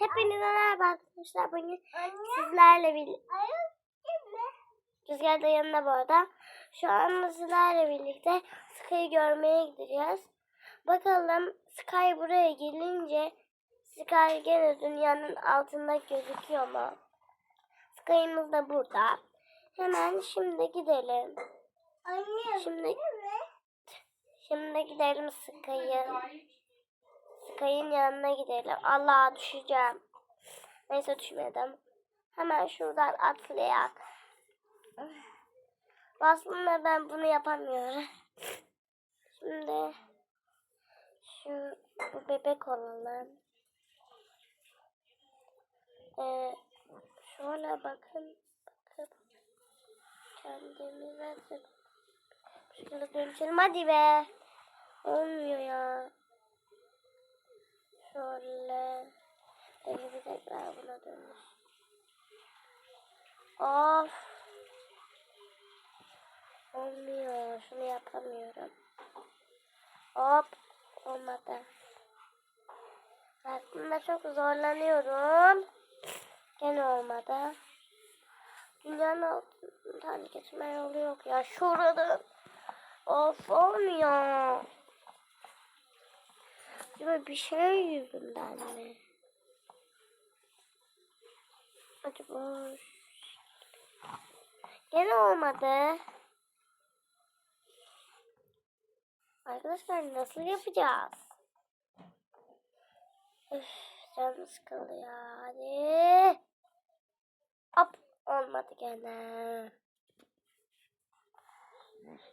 Hepinize merhaba arkadaşlar. Bugün sizlerle birlikte. Rüzgar da yanında bu arada. Şu an sizlerle birlikte Sky'ı görmeye gideceğiz. Bakalım Sky buraya gelince Sky gene dünyanın altında gözüküyor mu? Sky'ımız da burada. Hemen şimdi gidelim. Anne. Şimdi şimdi gidelim Sky'ı. Sky'ın yanına gidelim. Allah düşeceğim. Neyse düşmedim. Hemen şuradan atlayak. Aslında ben bunu yapamıyorum. Şimdi şu bebek olalım. Ee, şöyle bakın. Bakın. Kendimize şöyle dönüşelim. Hadi be. Olmuyor ya. Şöyle. Bir tekrar buna dönüş. Of. Olmuyor. Şunu yapamıyorum. Hop. Olmadı. Aslında çok zorlanıyorum. Gene olmadı. Dünyanın altından geçme yolu yok ya. Şurada. Of olmuyor. Bir şey yüzünden mi? Acaba Gene olmadı. Arkadaşlar nasıl yapacağız? Üf, canım sıkıldı ya. Hadi. Hop olmadı gene.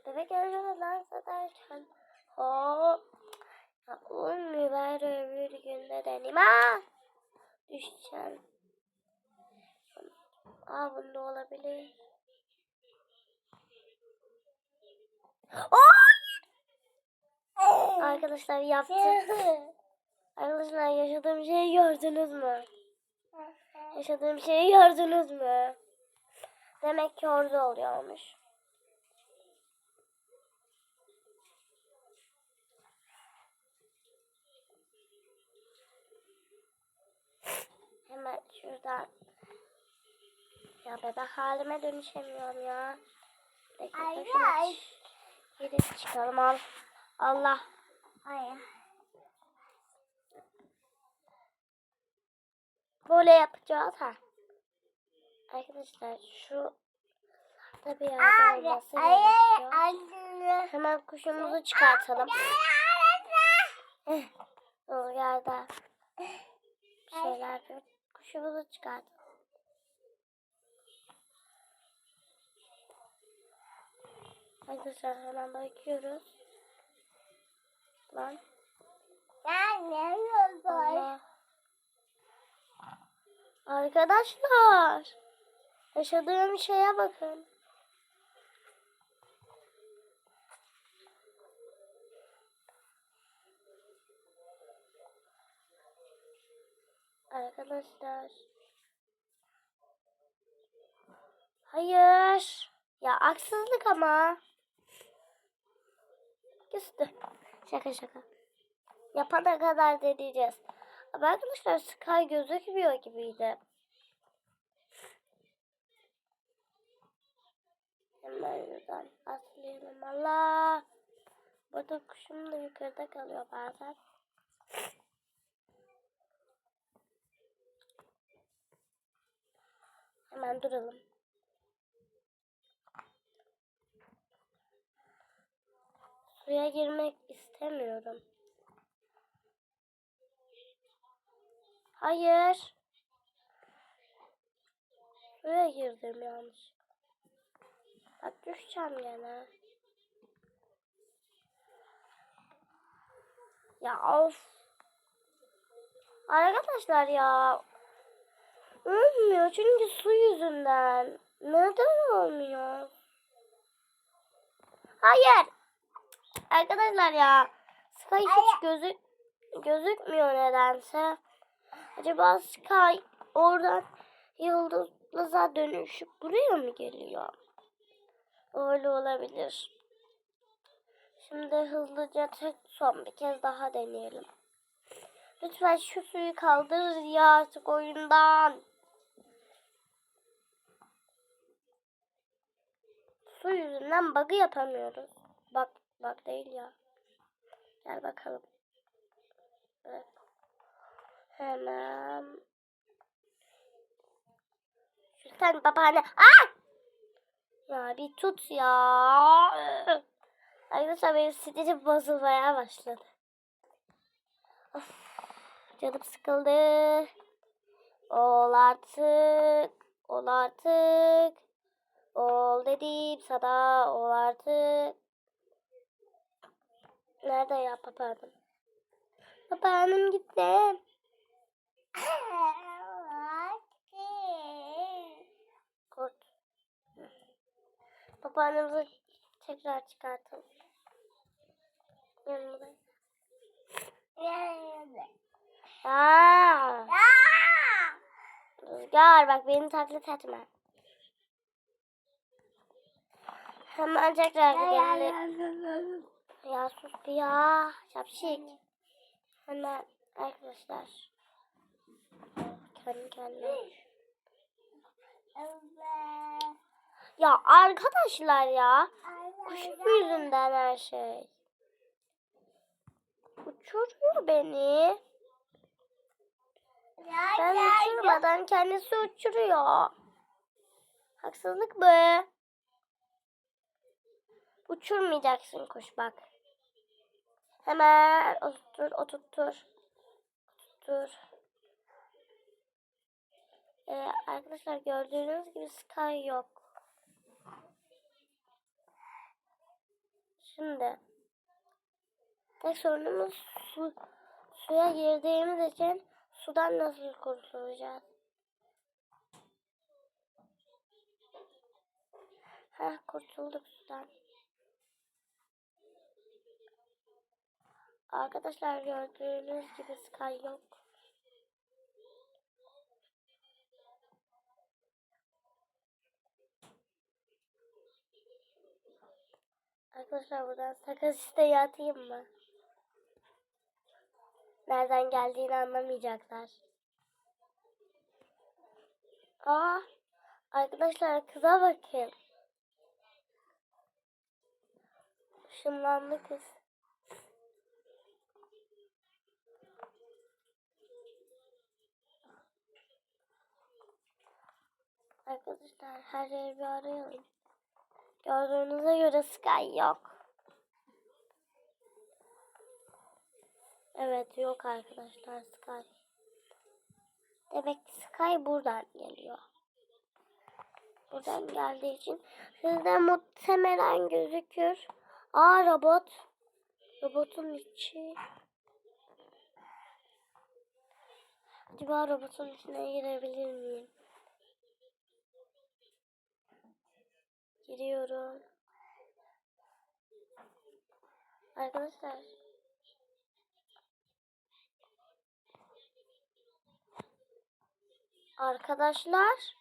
Bebek önce dans ederken hop. Olmuyor bari öbür günde deneyim. Aa! Düşeceğim. Aa bunda olabilir. Oh! Arkadaşlar yaptık. Arkadaşlar yaşadığım şeyi gördünüz mü? Yaşadığım şeyi gördünüz mü? Demek ki orada oluyormuş. Hemen şuradan. Ya bebek halime dönüşemiyorum ya. Bekle, Ay, şunu ay. Gidip çıkalım al. Allah. Hayır. Böyle yapacağız ha. Arkadaşlar şu da bir yerde olması gerekiyor. Hemen kuşumuzu çıkartalım. Eh, yerde. Bir şeyler yok. Kuşumuzu çıkartalım. Arkadaşlar hemen bakıyoruz. Lan Ya ne? Allah. Arkadaşlar. Yaşadığım şeye bakın. Arkadaşlar. Hayır. Ya haksızlık ama. Küstü. Şaka şaka. Yapana kadar deneyeceğiz. Ama arkadaşlar Sky gözükmüyor gibiydi. Hemen şuradan atlayalım. Allah. Burada kuşum da yukarıda kalıyor bazen. Hemen duralım. Suya girmek istemiyorum. Hayır. Suya girdim yanlış. Bak düşeceğim gene. Ya of. Arkadaşlar ya. Olmuyor çünkü su yüzünden. Neden olmuyor? Hayır. Arkadaşlar ya. Sky hiç gözük gözükmüyor nedense. Acaba Sky oradan yıldıza dönüşüp buraya mı geliyor? Öyle olabilir. Şimdi hızlıca tek son bir kez daha deneyelim. Lütfen şu suyu kaldır ya artık oyundan. Su yüzünden bug'ı yapamıyoruz. Bak bak değil ya. Gel bakalım. Evet. Hemen. Sen babaanne. Aa! Ya bir tut ya. Arkadaşlar benim sinirim bozulmaya başladı. Of, canım sıkıldı. Ol artık. Ol artık. Ol dedim sana. Ol artık. Nerede ya papağanım? Papağanım gitti. Kurt. Papağanımızı tekrar çıkartalım. Yanımda. Aa, Rüzgar bak beni taklit etme. Hemen tekrar gidelim. Ya sus bir ya. Şapşik. Hemen arkadaşlar. Kendi kendine. Ya arkadaşlar ya. Kuşum yüzünden her şey. Uçuruyor beni. Ben uçurmadan kendisi uçuruyor. Haksızlık bu. Uçurmayacaksın kuş bak. Hemen oturtur, oturtur. Oturtur. Ee, arkadaşlar gördüğünüz gibi sky yok. Şimdi tek sorunumuz su, suya girdiğimiz için sudan nasıl kurtulacağız? Heh, kurtulduk sudan. Arkadaşlar gördüğünüz gibi sky yok. Arkadaşlar buradan sakız isteği atayım mı? Nereden geldiğini anlamayacaklar. Aa, arkadaşlar kıza bakın. Işınlandı kız. Arkadaşlar her yeri bir arayalım. Gördüğünüze göre Sky yok. Evet yok arkadaşlar Sky. Demek ki Sky buradan geliyor. Buradan geldiği için sizde muhtemelen gözükür. Aa robot. Robotun içi. Acaba robotun içine girebilir miyim? Giriyorum. Arkadaşlar. Arkadaşlar.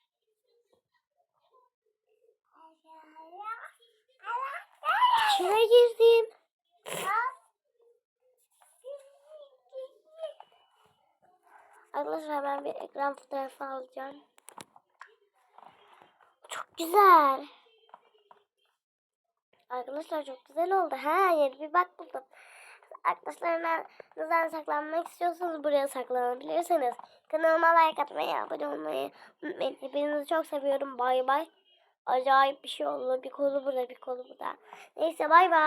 İçine girdim. Arkadaşlar ben bir ekran fotoğrafı alacağım. Çok güzel. Arkadaşlar çok güzel oldu. Ha yeni bir bak buldum. Arkadaşlarınızdan saklanmak istiyorsanız buraya saklanabilirsiniz. Kanalıma like atmayı, abone olmayı unutmayın. Hepinizi çok seviyorum. Bay bay. Acayip bir şey oldu. Bir kolu burada, bir kolu burada. Neyse bay bay.